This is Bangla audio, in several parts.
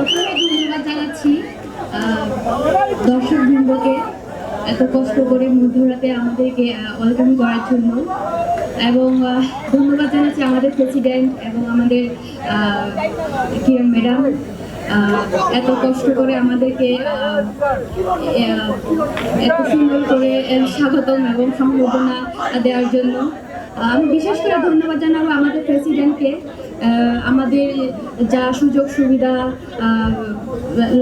প্রথমে ধন্যবাদ জানাচ্ছি দর্শক বৃন্দকে এত কষ্ট করে মধ্যরাতে আমাদেরকে ওয়েলকাম করার জন্য। এবং ধন্যবাদ জানাচ্ছি আমাদের প্রেসিডেন্ট এবং আমাদের কিরণ ম্যাডাম এত কষ্ট করে আমাদেরকে এত সুন্দর করে স্বাগতম এবং সম্ভাবনা দেওয়ার জন্য। আমি বিশেষ করে ধন্যবাদ জানাব আমাদের প্রেসিডেন্টকে আমাদের যা সুযোগ সুবিধা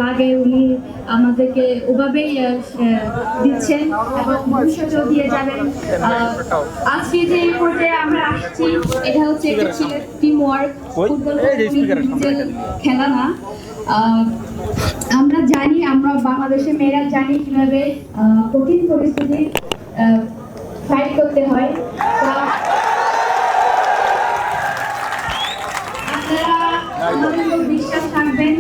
লাগে উনি আমাদেরকে ওভাবেই দিচ্ছেন এবং ভবিষ্যতেও দিয়ে যাবেন। আজকে যে পর্যায়ে আমরা আসছি এটা হচ্ছে টিম ওয়ার্ক ফুটবল খেলা না আমরা জানি আমরা বাংলাদেশের মেয়েরা জানি কীভাবে কঠিন পরিস্থিতি ফাইট করতে হয়। আপনারা আমাদের উপর বিশ্বাস রাখবেন।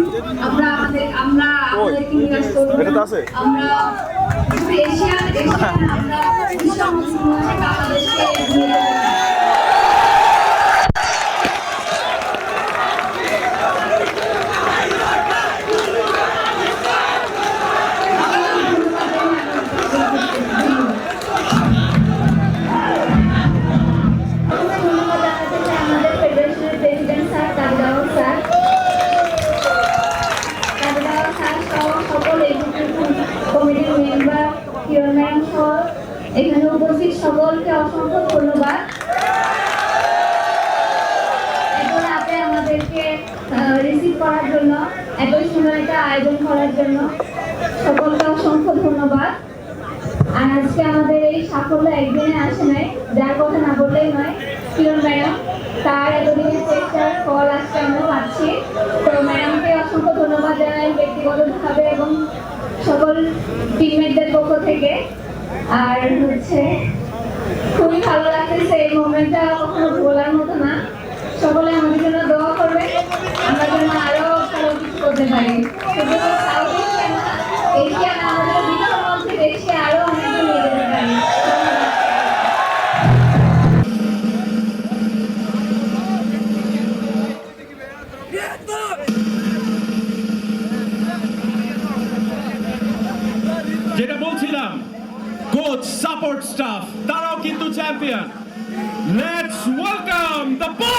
আমরা আমাদের আমরা আমাদেরকে নিরাশ করব না। আমরা এশিয়ান এশিয়ান আমরা বিশ্ব মুসলিম বাংলাদেশকে এখানে উপস্থিত সকলকে অসংখ্য ধন্যবাদ। এত রাতে আমাদেরকে রিসিভ করার জন্য এত সময়টা আয়োজন করার জন্য সকলকে অসংখ্য ধন্যবাদ। আর আজকে আমাদের এই সাফল্য একদিনে আসে নাই, যার কথা না বললেই নয়। কিরণ ম্যাডাম, তার এতদিনের চেষ্টার ফল আজকে আমরা পাচ্ছি। তো ম্যাডামকে অসংখ্য ধন্যবাদ জানাই, ব্যক্তিগতভাবে এবং সকল থেকে আর হচ্ছে, খুবই ভালো লাগতেছে এই মোমেন্টটা কখনো ভোলার মতো না। সকলে আমাদের জন্য দোয়া করবে। আমরা যেন আরও ভালো কিছু করতে পারি। যেটা বলছিলাম coach, support staff, তারাও কিন্তু champion. Let's welcome the boys.